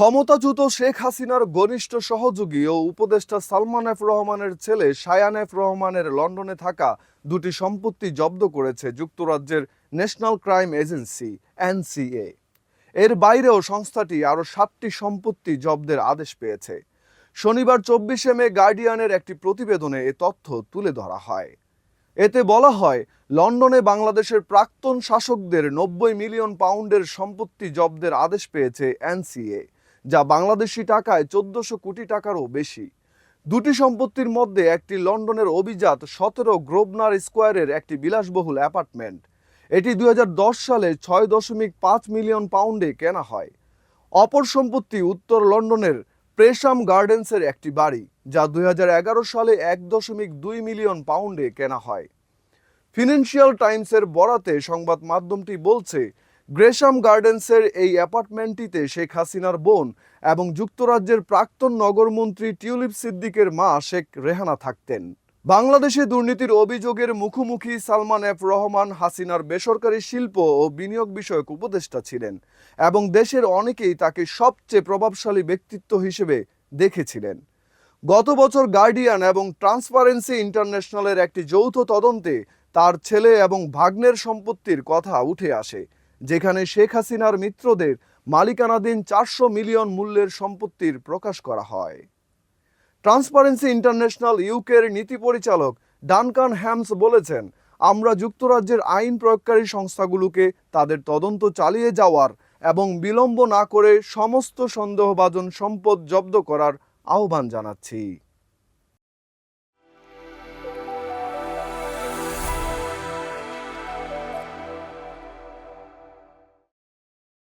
ক্ষমতাচ্যুত শেখ হাসিনার ঘনিষ্ঠ সহযোগী ও উপদেষ্টা সালমান এফ রহমানের ছেলে শায়ান এফ রহমানের লন্ডনে থাকা দুটি সম্পত্তি জব্দ করেছে যুক্তরাজ্যের ন্যাশনাল ক্রাইম এজেন্সি, এনসিএ। এর বাইরেও সংস্থাটি আরও সাতটি সম্পত্তি জব্দের আদেশ পেয়েছে। শনিবার চব্বিশে মে গার্ডিয়ানের একটি প্রতিবেদনে এ তথ্য তুলে ধরা হয়। এতে বলা হয়, লন্ডনে বাংলাদেশের প্রাক্তন শাসকদের নব্বই মিলিয়ন পাউন্ডের সম্পত্তি জব্দের আদেশ পেয়েছে এনসিএ। যা বাংলাদেশি টাকায় চোদ্দশো কোটি টাকারও বেশি। দুটি সম্পত্তির মধ্যে একটি লন্ডনের অভিজাত সতেরো গ্রোবনার স্কোয়ারের একটি বিলাসবহুল অ্যাপার্টমেন্ট। এটি দুই সালে ছয় দশমিক পাঁচ মিলিয়ন পাউন্ডে কেনা হয়। অপর সম্পত্তি উত্তর লন্ডনের প্রেশাম গার্ডেন্সের একটি বাড়ি, যা দুই হাজার এগারো সালে এক দশমিক দুই মিলিয়ন পাউন্ডে কেনা হয়। ফিনান্সিয়াল টাইমসের বরাতে সংবাদ মাধ্যমটি বলছে গ্রেশাম গার্ডেন্সের এই অ্যাপার্টমেন্টটিতে শেখ হাসিনার বোন এবং যুক্তরাজ্যের প্রাক্তন নগরমন্ত্রী টিউলিপ সিদ্দিকের মা শেখ রেহানা থাকতেন। বাংলাদেশে দুর্নীতির অভিযোগের মুখোমুখি সালমান এফ রহমান হাসিনার বেসরকারি শিল্প ও বিনিয়োগ বিষয়ক উপদেষ্টা ছিলেন এবং দেশের অনেকেই তাকে সবচেয়ে প্রভাবশালী ব্যক্তিত্ব হিসেবে দেখেছিলেন। গত বছর গার্ডিয়ান এবং ট্রান্সপারেন্সি ইন্টারন্যাশনালের একটি যৌথ তদন্তে তার ছেলে এবং ভাগ্নের সম্পত্তির কথা উঠে আসে। যেখানে শেখ হাসিনার মিত্রদের মালিকানাধীন চারশো মিলিয়ন মূল্যের সম্পত্তির প্রকাশ করা হয়। ট্রান্সপারেন্সি ইন্টারন্যাশনাল ইউকের নীতি পরিচালক ডানকান হ্যামস বলেছেন, আমরা যুক্তরাজ্যের আইন প্রয়োগকারী সংস্থাগুলোকে তাদের তদন্ত চালিয়ে যাওয়ার এবং বিলম্ব না করে সমস্ত সন্দেহভাজন সম্পদ জব্দ করার আহ্বান জানাচ্ছি।